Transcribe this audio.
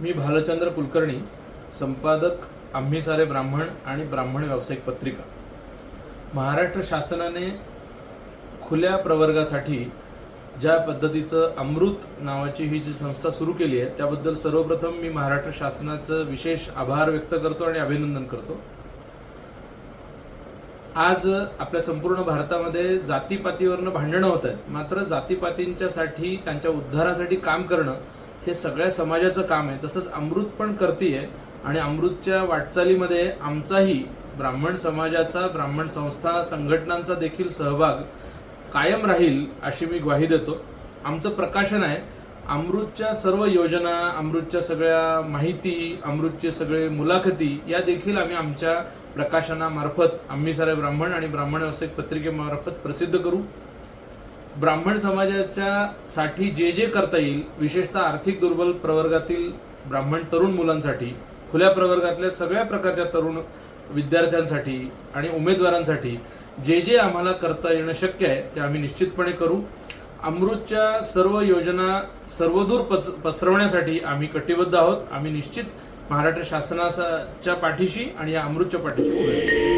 मी भालचंद्र कुलकर्णी संपादक आम्ही सारे ब्राह्मण आणि ब्राह्मण व्यावसायिक पत्रिका. महाराष्ट्र शासनाने खुल्या प्रवर्गासाठी ज्या पद्धतीचं अमृत नावाची ही जी संस्था सुरू केली आहे त्याबद्दल सर्वप्रथम मी महाराष्ट्र शासनाचं विशेष आभार व्यक्त करतो आणि अभिनंदन करतो. आज आपल्या संपूर्ण भारतामध्ये जातीपातीवरनं भांडणं होत आहेत. मात्र जातीपातींच्यासाठी त्यांच्या उद्धारासाठी काम करणं हे सगळ्या समाजाचं काम आहे. तसंच अमृत पण करते आणि अमृतच्या वाटचालीमध्ये आमचाही ब्राह्मण समाजाचा ब्राह्मण संस्था संघटनांचा देखील सहभाग कायम राहील अशी मी ग्वाही देतो. आमचं प्रकाशन आहे. अमृतच्या सर्व योजना अमृतच्या सगळ्या माहिती अमृतचे सगळे मुलाखती या देखील आम्ही आमच्या प्रकाशनामार्फत आम्ही सारे ब्राह्मण आणि ब्राह्मण व्यावसायिक पत्रिकेमार्फत प्रसिद्ध करू. ब्राह्मण समाजाच्या साठी जे जे करता येईल विशेषतः आर्थिक दुर्बल प्रवर्गातील ब्राह्मण तरुण मुलांसाठी खुल्या प्रवर्गातल्या सगळ्या प्रकारच्या तरुण विद्यार्थ्यांसाठी आणि उमेदवारांसाठी जे जे आम्हाला करता येणं शक्य आहे ते आम्ही निश्चितपणे करू. अमृतच्या सर्व योजना सर्वदूर पच- पसरवण्यासाठी आम्ही कटिबद्ध आहोत. आम्ही निश्चित महाराष्ट्र शासनाच्या पाठीशी आणि या अमृतच्या पाठीशी